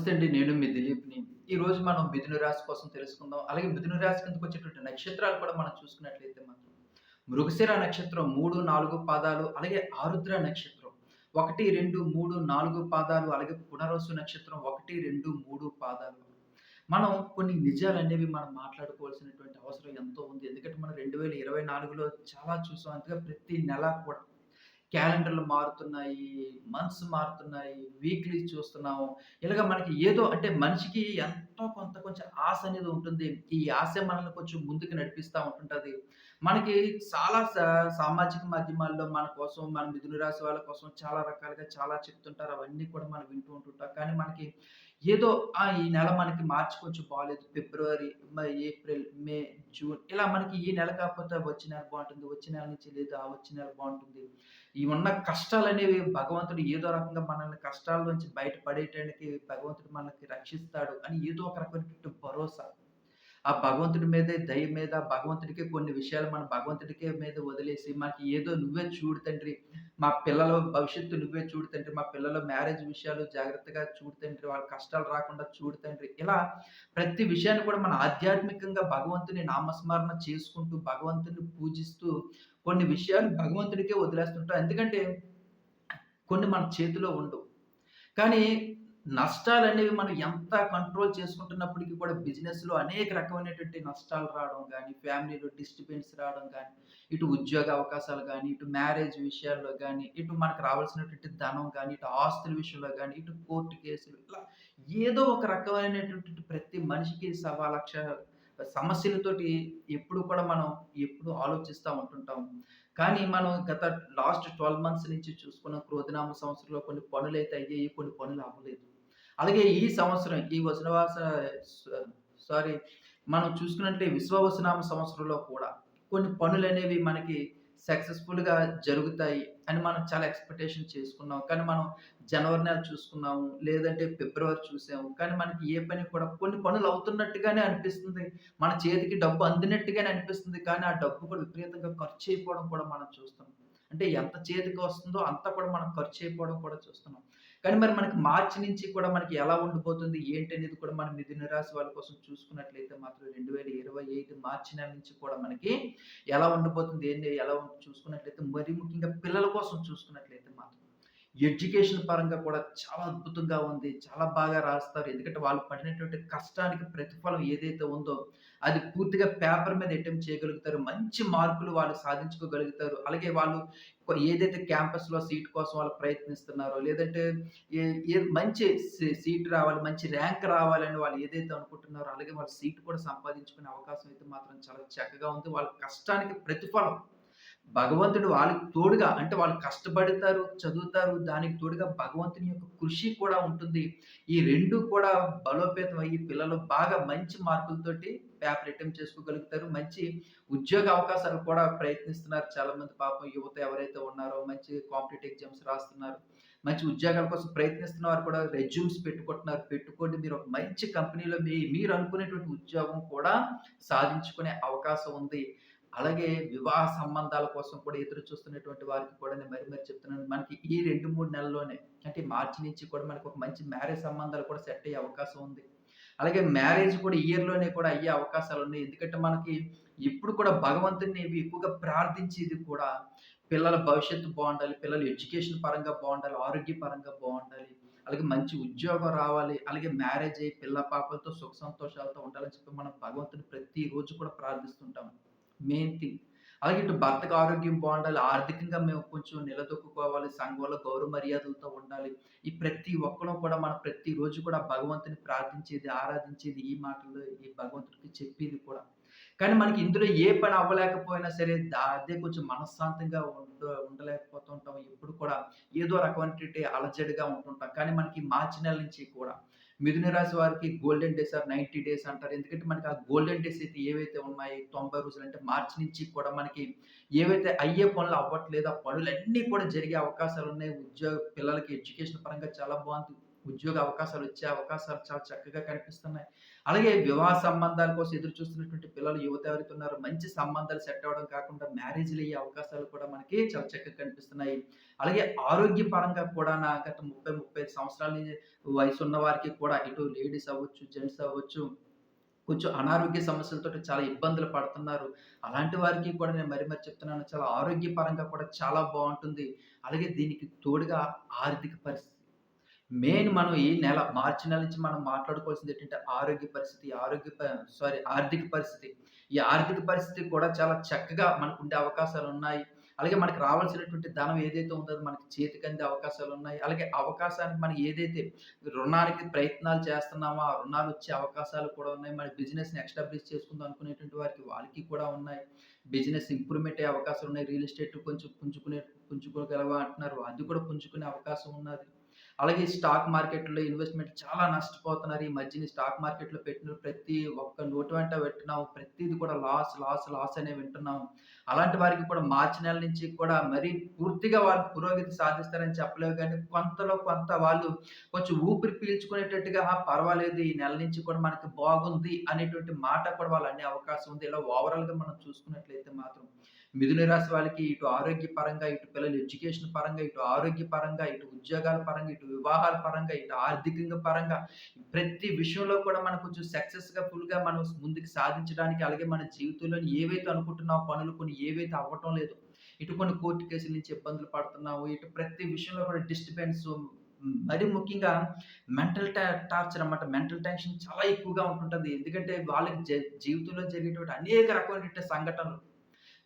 నమస్తే అండి. నేను మీ దిలీప్‌ని. ఈరోజు మనం మిథున రాశి కోసం తెలుసుకుందాం. అలాగే మిథున రాశి కిందకు వచ్చేటువంటి నక్షత్రాలు కూడా మనం చూసుకున్నట్లయితే మాత్రం మృగశిర నక్షత్రం 3, 4 పాదాలు, అలాగే ఆరుద్ర నక్షత్రం 1, 2, 3, 4 పాదాలు, అలాగే పునర్వసు నక్షత్రం 1, 2, 3 పాదాలు. మనం కొన్ని నిజాలు అనేవి మనం మాట్లాడుకోవాల్సినటువంటి అవసరం ఎంతో ఉంది. ఎందుకంటే మనం 2024లో చాలా చూసాం. అంతగా ప్రతి నెల కూడా క్యాలెండర్‌లు మారుతున్నాయి, మంత్స్ మారుతున్నాయి, వీక్లీ చూస్తున్నాము. ఇలాగ మనకి ఏదో అంటే మనిషికి ఎంతో కొంత కొంచెం ఆశ అనేది ఉంటుంది. ఈ ఆశ మనల్ని కొంచెం ముందుకు నడిపిస్తా ఉంటుంటుంది మనకి చాలా సా సామాజిక మాధ్యమాల్లో మన కోసం, మన మిథున రాశి వాళ్ళ కోసం చాలా రకాలుగా చాలా చెప్తుంటారు. అవన్నీ కూడా మనం వింటూ ఉంటుంటాం. కానీ మనకి ఏదో ఆ! ఈ నెల మనకి మార్చి కొంచెం బాగాలేదు ఫిబ్రవరి, ఏప్రిల్, మే, జూన్ ఇలా మనకి ఈ నెల కాకపోతే వచ్చే నెల బాగుంటుంది వచ్చే నెల నుంచి లేదు ఆ వచ్చే నెల బాగుంటుంది ఈ ఉన్న కష్టాలు అనేవి భగవంతుడు ఏదో రకంగా మనల్ని కష్టాల నుంచి బయటపడేటానికి భగవంతుడు మనకి రక్షిస్తాడు అని ఏదో ఒక రకమైనటువంటి భరోసా. ఆ భగవంతుడి మీదే దయ మీద భగవంతుడికే కొన్ని విషయాలు మన భగవంతుడికే మీద వదిలేసి మనకి ఏదో నువ్వే చూడు తండ్రి. మా పిల్లల భవిష్యత్తు నువ్వే చూడు తండ్రి. మా పిల్లల మ్యారేజ్ విషయాలు జాగ్రత్తగా చూడు తండ్రి. వాళ్ళ కష్టాలు రాకుండా చూడు తండ్రి. ఇలా ప్రతి విషయాన్ని కూడా మన ఆధ్యాత్మికంగా భగవంతుని నామస్మరణ చేసుకుంటూ, భగవంతుని పూజిస్తూ కొన్ని విషయాలు భగవంతుడికే వదిలేస్తుంటాం. ఎందుకంటే కొన్ని మన చేతిలో ఉండవు. కానీ నష్టాలు అనేవి మనం ఎంత కంట్రోల్ చేసుకుంటున్నప్పటికీ కూడా బిజినెస్‌లో అనేక రకమైనటువంటి నష్టాలు రావడం కానీ ఫ్యామిలీలో డిస్టర్బెన్స్ రావడం కానీ ఇటు ఉద్యోగ అవకాశాలు కానీ ఇటు మ్యారేజ్ విషయాల్లో కానీ ఇటు మనకు రావాల్సినటువంటి ధనం కానీ ఇటు ఆస్తుల విషయంలో కానీ ఇటు కోర్టు కేసులు ఇలా ఏదో ఒక రకమైనటువంటి ప్రతి మనిషికి సవా లక్ష సమస్యలతోటి ఎప్పుడు కూడా మనం ఎప్పుడు ఆలోచిస్తూ ఉంటుంటాం. కానీ మనం గత లాస్ట్ 12 మంత్స్ నుంచి చూసుకున్న క్రోధనామ సంవత్సరంలో కొన్ని పనులైతే అయ్యాయి. కొన్ని పనులు అవ్వలేదు. అలాగే ఈ సంవత్సరం ఈ వసనవాస సారీ మనం చూసుకున్నట్లే విశ్వవసనామ సంవత్సరంలో కూడా కొన్ని పనులు అనేవి మనకి సక్సెస్‌ఫుల్‌గా జరుగుతాయి అని మనం చాలా ఎక్స్‌పెక్టేషన్ చేసుకున్నాం. కానీ మనం జనవరి నెల చూసుకున్నాము. లేదంటే ఫిబ్రవరి చూసాము. కానీ మనకి ఏ పని కూడా కొన్ని పనులు అవుతున్నట్టుగానే అనిపిస్తుంది. మన చేతికి డబ్బు అందినట్టుగానే అనిపిస్తుంది. కానీ ఆ డబ్బు కూడా విపరీతంగా ఖర్చు అయిపోవడం కూడా మనం చూస్తున్నాం. అంటే ఎంత చేతికి వస్తుందో అంత కూడా మనం ఖర్చు అయిపోవడం కూడా చూస్తున్నాం. కానీ మరి మనకి మార్చి నుంచి కూడా మనకి ఎలా ఉండిపోతుంది, ఏంటి అనేది కూడా మనం మిథున రాశి వాళ్ళ కోసం చూసుకున్నట్లయితే మాత్రం 2025 మార్చి నెల నుంచి కూడా మనకి ఎలా ఉండిపోతుంది, ఏంటి ఎలా చూసుకున్నట్లయితే మరి ముఖ్యంగా పిల్లల కోసం చూసుకున్నట్లయితే మాత్రం ఎడ్యుకేషన్ పరంగా కూడా చాలా అద్భుతంగా ఉంది. చాలా బాగా రాస్తారు. ఎందుకంటే వాళ్ళు పడినటువంటి కష్టానికి ప్రతిఫలం ఏదైతే ఉందో అది పూర్తిగా పేపర్ మీద అటెంప్ట్ చేయగలుగుతారు. మంచి మార్కులు వాళ్ళు సాధించుకోగలుగుతారు. అలాగే వాళ్ళు ఏదైతే క్యాంపస్‌లో సీట్ కోసం వాళ్ళు ప్రయత్నిస్తున్నారో లేదంటే ఏ ఏ మంచి సీట్ రావాలి, మంచి ర్యాంక్ రావాలని వాళ్ళు ఏదైతే అనుకుంటున్నారో అలాగే వాళ్ళు సీట్ కూడా సంపాదించుకునే అవకాశం అయితే మాత్రం చాలా చక్కగా ఉంది. వాళ్ళ కష్టానికి ప్రతిఫలం భగవంతుడు వాళ్ళకి తోడుగా అంటే వాళ్ళు కష్టపడతారు, చదువుతారు. దానికి తోడుగా భగవంతుని యొక్క కృషి కూడా ఉంటుంది. ఈ రెండు కూడా బలోపేతం అయ్యి పిల్లలు బాగా మంచి మార్కులతోటి పేపర్ అటెంప్ట్ చేసుకోగలుగుతారు. మంచి ఉద్యోగ అవకాశాలు కూడా ప్రయత్నిస్తున్నారు. చాలామంది పాపం యువత ఎవరైతే ఉన్నారో మంచి కాంపిటేటివ్ ఎగ్జామ్స్ రాస్తున్నారు. మంచి ఉద్యోగాల కోసం ప్రయత్నిస్తున్న వారు కూడా రెజ్యూమ్స్ పెట్టుకుంటున్నారు. పెట్టుకోండి మీరు ఒక మంచి కంపెనీలో మీ మీరు అనుకునేటువంటి ఉద్యోగం కూడా సాధించుకునే అవకాశం ఉంది. అలాగే వివాహ సంబంధాల కోసం కూడా ఎదురు చూస్తున్నటువంటి వారికి కూడా నేను మరి మరి చెప్తున్నాను. మనకి ఈ 2, 3 నెలల్లోనే అంటే మార్చి నుంచి కూడా మనకు ఒక మంచి మ్యారేజ్ సంబంధాలు కూడా సెట్ అయ్యే అవకాశం ఉంది. అలాగే మ్యారేజ్ కూడా ఇయర్‌లోనే కూడా అయ్యే అవకాశాలు ఉన్నాయి ఎందుకంటే మనకి ఇప్పుడు కూడా భగవంతుని ఎక్కువగా ప్రార్థించేది కూడా పిల్లల భవిష్యత్తు బాగుండాలి పిల్లల ఎడ్యుకేషన్ పరంగా బావుండాలి. ఆరోగ్యపరంగా బాగుండాలి అలాగే మంచి ఉద్యోగం రావాలి. అలాగే మ్యారేజ్ అయ్యి పిల్ల పాపలతో సుఖ సంతోషాలతో ఉండాలని చెప్పి మనం భగవంతుని ప్రతిరోజు కూడా ప్రార్థిస్తుంటాము మెయిన్ థింగ్. అలాగే ఇటు భర్తకు ఆరోగ్యం బాగుండాలి ఆర్థికంగా మేము కొంచెం నిలదొక్కుకోవాలి. సంఘంలో గౌరవ మర్యాదలతో ఉండాలి. ఈ ప్రతి ఒక్కరూ కూడా మనం ప్రతి రోజు కూడా భగవంతుని ప్రార్థించేది, ఆరాధించేది ఈ మాటలు ఈ భగవంతుడికి చెప్పేది కూడా. కానీ మనకి ఇందులో ఏ పని అవ్వలేకపోయినా సరే అదే కొంచెం మనశ్శాంతంగా ఉండ ఉండలేకపోతుంటాం. ఎప్పుడు కూడా ఏదో రకమైనటువంటి అలజడిగా ఉంటుంటాం. కానీ మనకి మార్చి నెల నుంచి కూడా మిథున రాశి వారికి గోల్డెన్ డేస్ ఆర్ 90 డేస్ అంటారు. ఎందుకంటే మనకి ఆ గోల్డెన్ డేస్ అయితే ఏవైతే ఉన్నాయి తొంభై రోజులు అంటే మార్చి నుంచి కూడా మనకి ఏవైతే అయ్యే పనులు అవ్వట్లేదు ఆ పనులన్నీ కూడా జరిగే అవకాశాలు ఉన్నాయి ఉద్యోగ పిల్లలకి ఎడ్యుకేషన్ పరంగా చాలా బాగుంది ఉద్యోగ అవకాశాలు వచ్చే అవకాశాలు చాలా చక్కగా కనిపిస్తున్నాయి. అలాగే వివాహ సంబంధాల కోసం ఎదురు చూస్తున్నటువంటి పిల్లలు యువత ఎవరైతే ఉన్నారో మంచి సంబంధాలు సెట్ అవ్వడం కాకుండా మ్యారేజ్‌లు అయ్యే అవకాశాలు కూడా మనకి చాలా చక్కగా కనిపిస్తున్నాయి. అలాగే ఆరోగ్యపరంగా కూడా నా గత 30, 35 సంవత్సరాల నుంచి వయసున్న వారికి కూడా ఇటు లేడీస్ అవ్వచ్చు, జెంట్స్ అవ్వచ్చు కొంచెం అనారోగ్య సమస్యలతో చాలా ఇబ్బందులు పడుతున్నారు. అలాంటి వారికి కూడా నేను మరీ మరి చెప్తున్నాను. చాలా ఆరోగ్యపరంగా కూడా చాలా బాగుంటుంది అలాగే దీనికి తోడుగా ఆర్థిక పరిస్థితి. మెయిన్ మనం ఈ నెల మార్చి నెల నుంచి మనం మాట్లాడుకోవాల్సింది ఏంటంటే ఆరోగ్య పరిస్థితి, ఆరోగ్య సారీ ఆర్థిక పరిస్థితి. ఈ ఆర్థిక పరిస్థితి కూడా చాలా చక్కగా మనకు ఉండే అవకాశాలు ఉన్నాయి అలాగే మనకు రావాల్సినటువంటి ధనం ఏదైతే ఉందో మనకి చేతికి అందే అవకాశాలు ఉన్నాయి అలాగే అవకాశానికి మనం ఏదైతే రుణానికి ప్రయత్నాలు చేస్తున్నామో, ఆ రుణాలు వచ్చే అవకాశాలు కూడా ఉన్నాయి. మన బిజినెస్‌ని ఎస్టాబ్లిష్ చేసుకుందాం అనుకునేటువంటి వారికి వాళ్ళకి కూడా ఉన్నాయి. బిజినెస్ ఇంప్రూవ్‌మెంట్ అయ్యే అవకాశాలు ఉన్నాయి రియల్ ఎస్టేట్ కొంచెం పుంజుకునే పుంజుకోగలవా అంటున్నారు. అది కూడా పుంజుకునే అవకాశం ఉన్నది. అలాగే స్టాక్ మార్కెట్‌లో ఇన్వెస్ట్‌మెంట్ చాలా నష్టపోతున్నారు. ఈ మధ్యని స్టాక్ మార్కెట్‌లో పెట్టిన ప్రతి ఒక్క నోటు వెంట పెట్టినాం ప్రతిది కూడా లాస్, లాస్, లాస్ అనే వింటున్నాం. అలాంటి వారికి కూడా మార్చి నెల నుంచి కూడా మరీ పూర్తిగా వాళ్ళు పురోగతి సాధిస్తారని చెప్పలేవు కానీ కొంతలో కొంత వాళ్ళు కొంచెం ఊపిరి పీల్చుకునేటట్టుగా పర్వాలేదు ఈ నెల నుంచి కూడా మనకి బాగుంది" అనేటువంటి మాట కూడా వాళ్ళు అనే అవకాశం ఉంది. ఇలా ఓవరాల్‌గా మనం చూసుకున్నట్లయితే మాత్రం మిథున రాశి వాళ్ళకి ఇటు ఆరోగ్య పరంగా, ఇటు పిల్లల ఎడ్యుకేషన్ పరంగా, ఇటు ఆరోగ్య పరంగా, ఇటు ఉద్యోగాల పరంగా, ఇటు వివాహాల పరంగా, ఇటు ఆర్థికంగా పరంగా ప్రతి విషయంలో కూడా మనం కొంచెం సక్సెస్‌గా ఫుల్‌గా మనం ముందుకు సాధించడానికి అలాగే మన జీవితంలో ఏవైతే అనుకుంటున్నామో పనులు కొన్ని ఏవైతే అవ్వటం లేదు. ఇటు కొన్ని కోర్టు కేసుల నుంచి ఇబ్బందులు పడుతున్నాము. ఇటు ప్రతి విషయంలో కూడా డిస్టర్బెన్స్ మరి మరీ ముఖ్యంగా మెంటల్ టా టార్చర్ అన్నమాట. మెంటల్ టెన్షన్ చాలా ఎక్కువగా ఉంటుంటుంది ఎందుకంటే వాళ్ళకి జీవితంలో జరిగేటువంటి అనేక రకమైన సంఘటనలు.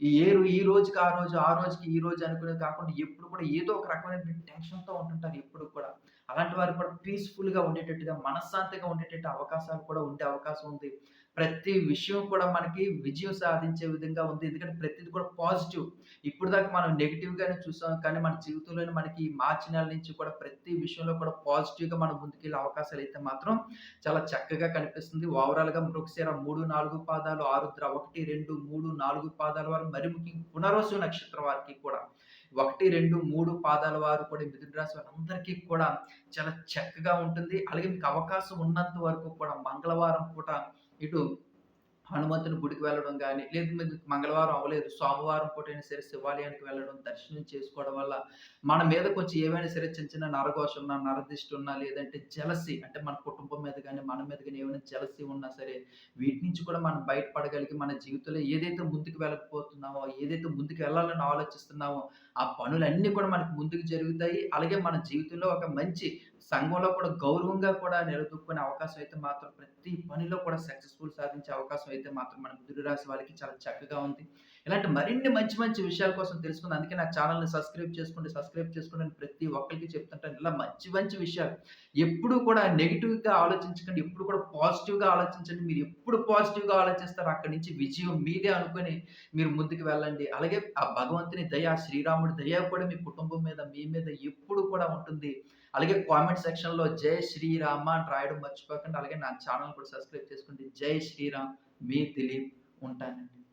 ఈ ఏరు ఈ రోజుకి ఆ రోజు, ఆ రోజుకి ఈ రోజు అనుకునేది కాకుండా ఎప్పుడు కూడా ఏదో ఒక రకమైన టెన్షన్‌తో ఉంటుంటారు ఎప్పుడు కూడా. అలాంటి వారు కూడా పీస్‌ఫుల్‌గా ఉండేటట్టుగా, మనశ్శాంతిగా ఉండేటట్టు అవకాశాలు కూడా ఉండే అవకాశం ఉంది. ప్రతి విషయం కూడా మనకి విజయం సాధించే విధంగా ఉంది. ఎందుకంటే ప్రతిది కూడా పాజిటివ్. ఇప్పటిదాకా మనం నెగిటివ్గానే చూసాం. కానీ మన జీవితంలోనే మనకి మార్చి నెల నుంచి కూడా ప్రతి విషయంలో కూడా పాజిటివ్‌గా మనం ముందుకెళ్ళే అవకాశాలు అయితే మాత్రం చాలా చక్కగా కనిపిస్తుంది. ఓవరాల్‌గా మృగశిర 3, 4 పాదాలు, ఆరుద్ర 1, 2, 3, 4 పాదాల వారు మరి ముఖ్యంగా పునర్వసు నక్షత్రం వారికి కూడా 1, 2, 3 పాదాల వారు కూడా మిథున రాశి వారందరికీ కూడా చాలా చక్కగా ఉంటుంది. అలాగే మీకు అవకాశం ఉన్నంత వరకు కూడా మంగళవారం పూట ఇటు హనుమంతుని గుడికి వెళ్ళడం కానీ లేదు మీకు మంగళవారం అవ్వలేదు, సోమవారం పూటైనా సరే శివాలయానికి వెళ్ళడం, దర్శనం చేసుకోవడం వల్ల మన మీద కొంచెం ఏమైనా సరే చిన్న చిన్న నరఘోష ఉన్నా, నరదిష్టి ఉన్నా, లేదంటే జలసి అంటే మన కుటుంబం మీద కానీ మన మీద కానీ ఏమైనా జలసి ఉన్నా సరే వీటి నుంచి కూడా మనం బయటపడగలిగి మన జీవితంలో ఏదైతే ముందుకు వెళ్ళకపోతున్నామో, ఏదైతే ముందుకు వెళ్ళాలని ఆలోచిస్తున్నామో ఆ పనులన్నీ కూడా మనకు ముందుకు జరుగుతాయి. అలాగే మన జీవితంలో ఒక మంచి సంఘంలో కూడా గౌరవంగా కూడా నిలదొక్కునే అవకాశం అయితే మాత్రం ప్రతి పనిలో కూడా సక్సెస్‌ఫుల్ సాధించే అవకాశం అయితే మాత్రం మన బుద్ధుడు రాసి వాళ్ళకి చాలా చక్కగా ఉంది. ఇలాంటి మరిన్ని మంచి మంచి విషయాల కోసం తెలుసుకుంది అందుకే నా ఛానల్ని సబ్స్క్రైబ్ చేసుకోండి, సబ్స్క్రైబ్ చేసుకోండి అని ప్రతి ఒక్కరికి చెప్తుంటాను. ఇలా మంచి మంచి విషయాలు ఎప్పుడూ కూడా నెగిటివ్గా ఆలోచించకండి. ఎప్పుడు కూడా పాజిటివ్‌గా ఆలోచించండి. మీరు ఎప్పుడు పాజిటివ్‌గా ఆలోచిస్తారో అక్కడి నుంచి విజయం మీదే అనుకుని మీరు ముందుకు వెళ్ళండి. అలాగే ఆ భగవంతుని దయ, శ్రీరాముడి దయ కూడా మీ కుటుంబం మీద, మీ మీద ఎప్పుడు కూడా ఉంటుంది. అలాగే కామెంట్ సెక్షన్‌లో జై శ్రీరామ అని రాయడం మర్చిపోకండి. అలాగే నా ఛానల్ కూడా సబ్స్క్రైబ్ చేసుకోండి. జై శ్రీరామ్. మీ దిలీప్. ఉంటానండి.